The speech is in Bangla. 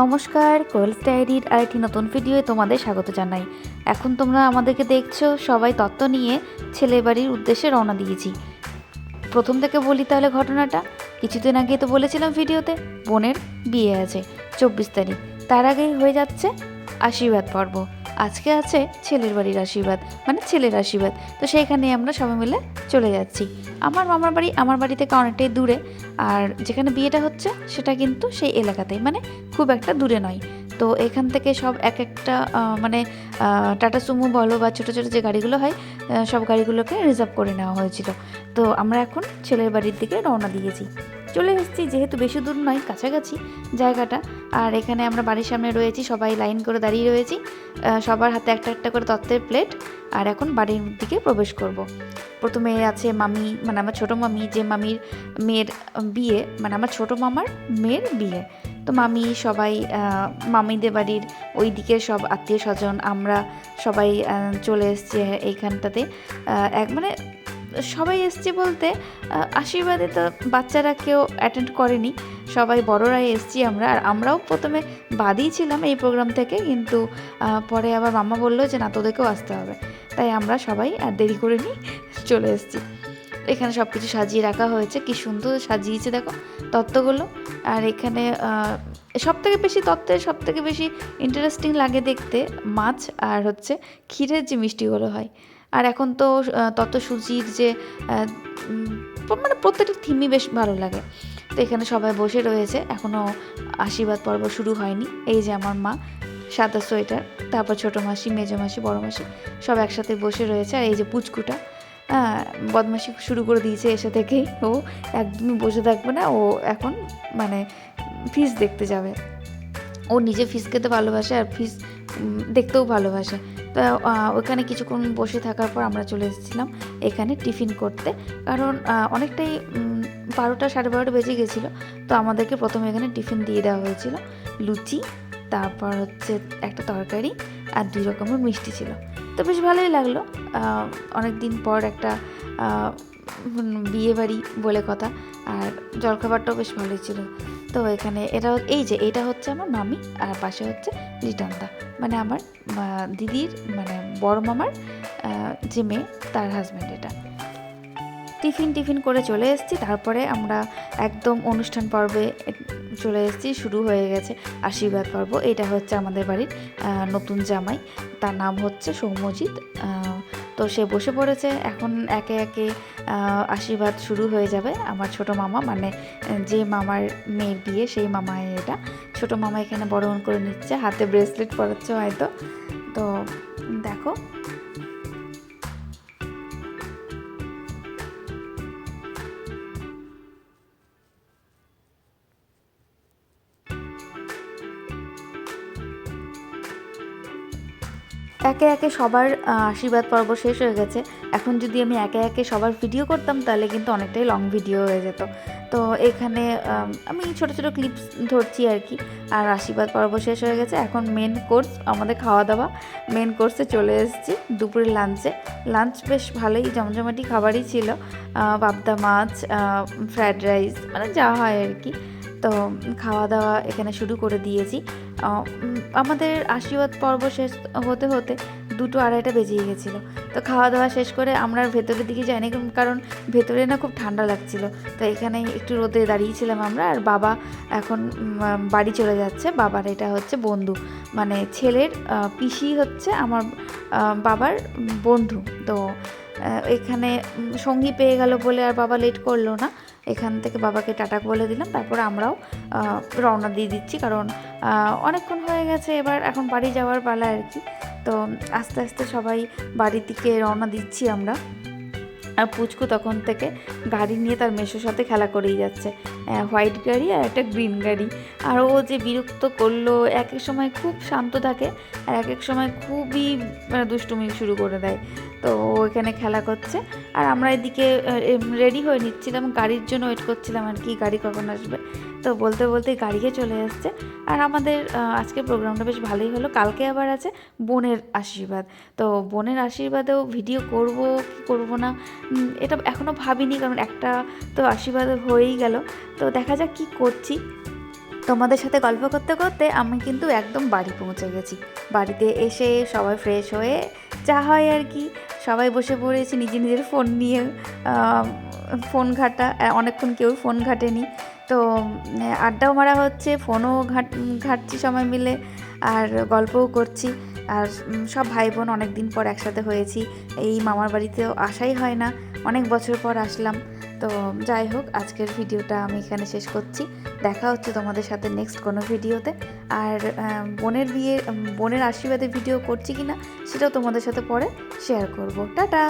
নমস্কার কোয়েলস ডায়েরির আরেকটি নতুন ভিডিওয়ে তোমাদের স্বাগত জানাই। এখন তোমরা আমাদেরকে দেখছ, সবাই তত্ত্ব নিয়ে ছেলে বাড়ির উদ্দেশ্যে রওনা দিয়েছি। প্রথম থেকে বলি তাহলে ঘটনাটা। কিছুদিন আগে তো বলেছিলাম ভিডিওতে বোনের বিয়ে আছে, চব্বিশ তারিখ। তার আগেই হয়ে যাচ্ছে আশীর্বাদ পর্ব। আজকে আছে ছেলের বাড়ির আশীর্বাদ মানে ছেলের আশীর্বাদ। তো সেইখানে আমরা সবাই মিলে চলে যাচ্ছি। আমার মামার বাড়ি আমার বাড়ি থেকে অনেকটাই দূরে, আর যেখানে বিয়েটা হচ্ছে সেটা কিন্তু সেই এলাকাতেই মানে খুব একটা দূরে নয়। তো এখান থেকে সব এক একটা মানে টাটা সুমো বলো বা ছোটো ছোটো যে গাড়িগুলো হয় সব গাড়িগুলোকে রিজার্ভ করে নেওয়া হয়েছিল। তো আমরা এখন ছেলের বাড়ির দিকে রওনা দিয়েছি। চলে এসেছি, যেহেতু বেশি দূর নয়, কাছাকাছি জায়গাটা। আর এখানে আমরা বাড়ির সামনে রয়েছি, সবাই লাইন করে দাঁড়িয়ে রয়েছি। সবার হাতে একটা একটা করে তত্ত্বের প্লেট। আর এখন বাড়ির দিকে প্রবেশ করব। প্রথমে আছে মামি মানে আমার ছোটো মামি, যে মামির মেয়ের বিয়ে মানে আমার ছোটো মামার মেয়ের বিয়ে। তো মামি সবাই মামিদের বাড়ির ওই দিকের সব আত্মীয় স্বজন, আমরা সবাই চলে এসছি এইখানটাতে এক মানে সবাই এসছে বলতে আশীর্বাদে তো বাচ্চারা কেউ অ্যাটেন্ড করেনি। সবাই বড়রাই এসছি আমরা, আর আমরাও প্রথমে বাদই ছিলাম এই প্রোগ্রাম থেকে, কিন্তু পরে আবার মামা বলল যে, না, তোদেরকেও আসতে হবে। তাই আমরা সবাই আর দেরি করে নিই চলে এসেছি। এখানে সব কিছু সাজিয়ে রাখা হয়েছে, কি সুন্দর সাজিয়েছে, দেখো, তত্ত্বগুলো। আর এখানে সব থেকে বেশি তত্ত্বের সব থেকে বেশি ইন্টারেস্টিং লাগে দেখতে মাছ আর হচ্ছে ক্ষীরের যে মিষ্টিগুলো হয়। আর এখন তো তত্ত্ব সুজির যে মানে প্রত্যেকটা থিমই বেশ ভালো লাগে। তো এখানে সবাই বসে রয়েছে এখনও আশীর্বাদ পর্ব শুরু হয়নি। এই যে আমার মা, সাদা সোয়েটার, তারপর ছোটো মাসি, মেজো মাসি, বড় মাসি, সব একসাথে বসে রয়েছে। আর এই যে পুচকুটা বদমাসি শুরু করে দিয়েছে এসে থেকেই। ও একদমই বসে থাকবে না, ও এখন মানে ফিস দেখতে যাবে। ও নিজে ফিস খেতে ভালোবাসে আর ফিস দেখতেও ভালোবাসে। তো ওখানে কিছুক্ষণ বসে থাকার পর আমরা চলে এসেছিলাম এখানে টিফিন করতে। কারণ অনেকটাই বারোটা সাড়ে বারোটা বেজে গেছিল। তো আমাদেরকে প্রথমে এখানে টিফিন দিয়ে দেওয়া হয়েছিল। লুচি, তারপর হচ্ছে একটা তরকারি আর দুই রকমের মিষ্টি ছিল। তো বেশ ভালোই লাগল। অনেক দিন পর একটা বিয়ে বাড়ি বলে কথা। আর জলখাবারটাও বেশ ভালোই ছিল। তো এখানে এটা এই যে এটা হচ্ছে আমার মামি আর পাশে হচ্ছে রিটার্নদা মানে আমার দিদির মানে বড় মামার যে মেয়ে, তার হাজব্যান্ড এটা। টিফিন টিফিন করে চলে এসেছি, তারপরে আমরা একদম অনুষ্ঠান পর্বে চলে এসেছি, শুরু হয়ে গেছে আশীর্বাদ পর্ব। এটা হচ্ছে আমাদের বাড়ির নতুন জামাই। তার নাম হচ্ছে সৌম্যজিৎ তো সে বসে পড়েছে। এখন একে একে আশীর্বাদ শুরু হয়ে যাবে আমার ছোট মামা। মানে যে মামার মেয়ের বিয়ে, সেই মামায় এটা। ছোট মামা এখানে বরণ করে নিচ্ছে। হাতে ব্রেসলেট পরাচ্ছে হয়তো। তো, দেখো। একে একে সবার আশীর্বাদ পর্ব শেষ হয়ে গেছে। এখন যদি আমি একে একে সবার ভিডিও করতাম, তাহলে কিন্তু অনেকটাই লং ভিডিও হয়ে যেত। তো এখানে, আমি ছোট ছোট ক্লিপস ধরছি আর কি। আর আশীর্বাদ পর্ব শেষ হয়ে গেছে। এখন মেন কোর্স আমাদের খাওয়া দাওয়া মেন কোর্সে চলে এসেছি দুপুরের লাঞ্চে লাঞ্চ বেশ ভালোই জমজমাটি খাবারই ছিল। পাবদা মাছ ফ্রায়েড রাইস মানে যা হয় আর কি। তো খাওয়া দাওয়া এখানে শুরু করে দিয়েছি। আমাদের আশীর্বাদ পর্ব শেষ হতে হতে দুটো আড়াইটা বেজে গেছিল। তো খাওয়া দাওয়া শেষ করে আমরা ভেতরের দিকে যাইনি কারণ- ভেতরে না খুব ঠান্ডা লাগছিল। তো এখানে একটু রোদে দাঁড়িয়েছিলাম আমরা আর বাবা এখন বাড়ি চলে যাচ্ছে। বাবার এটা হচ্ছে বন্ধু। মানে ছেলের পিসি হচ্ছে আমার বাবার বন্ধু। তো এখানে সঙ্গী পেয়ে গেল বলে আর বাবা লেট করল না। এখান থেকে বাবাকে টাটা বলে দিলাম। তারপর আমরাও রওনা দিয়ে দিচ্ছি। কারণ অনেকক্ষণ হয়ে গেছে, এবার এখন বাড়ি যাওয়ার পালা আর কি। তো আস্তে আস্তে সবাই বাড়ির দিকে রওনা দিচ্ছি আমরা। আর পুচকু তখন থেকে গাড়ি নিয়ে তার মেশোর সাথে খেলা করেই যাচ্ছে। হোয়াইট গাড়ি আর একটা গ্রিন গাড়ি। আর ও যে বিরক্ত করল এক এক সময় খুব শান্ত থাকে আর এক এক সময় খুবই মানে দুষ্টুমি শুরু করে দেয়। তো ও এখানে খেলা করছে আর আমরা এদিকে রেডি হয়ে নিচ্ছিলাম, গাড়ির জন্য ওয়েট করছিলাম আর কি, গাড়ি কখন আসবে। তো বলতে বলতে গাড়িকে চলে আসছে। আর আমাদের আজকে প্রোগ্রামটা বেশ ভালোই হলো। কালকে আবার আছে বোনের আশীর্বাদ। তো বোনের আশীর্বাদেও ভিডিও করব, কি করব না এটা এখনও ভাবিনি কারণ একটা তো আশীর্বাদ হয়েই গেল। তো দেখা যাক কি করছি। তোমাদের সাথে গল্প করতে করতে আমি কিন্তু একদম বাড়ি পৌঁছে গেছি। বাড়িতে এসে সবাই ফ্রেশ হয়ে যা হয় আর কি। সবাই বসে পড়েছি নিজের নিজের ফোন নিয়ে। ফোন ঘাটা। অনেকক্ষণ কেউ ফোন ঘাটেনি। তো আড্ডাও মারা হচ্ছে, ফোনও ঘাট, ঘাটছি সবাই মিলে, আর গল্পও করছি। আর সব ভাই বোন অনেক দিন পর একসাথে হয়েছি। এই মামার বাড়িতেও আসাই হয় না, অনেক বছর পর আসলাম। তো, যাই হোক, আজকের ভিডিওটা আমি এখানে শেষ করছি। দেখা হচ্ছে তোমাদের সাথে নেক্সট কোনো ভিডিওতে। আর বোনের বিয়ে বোনের আশীর্বাদে ভিডিও করছি কি না সেটাও তোমাদের সাথে পরে শেয়ার করব। টাটা!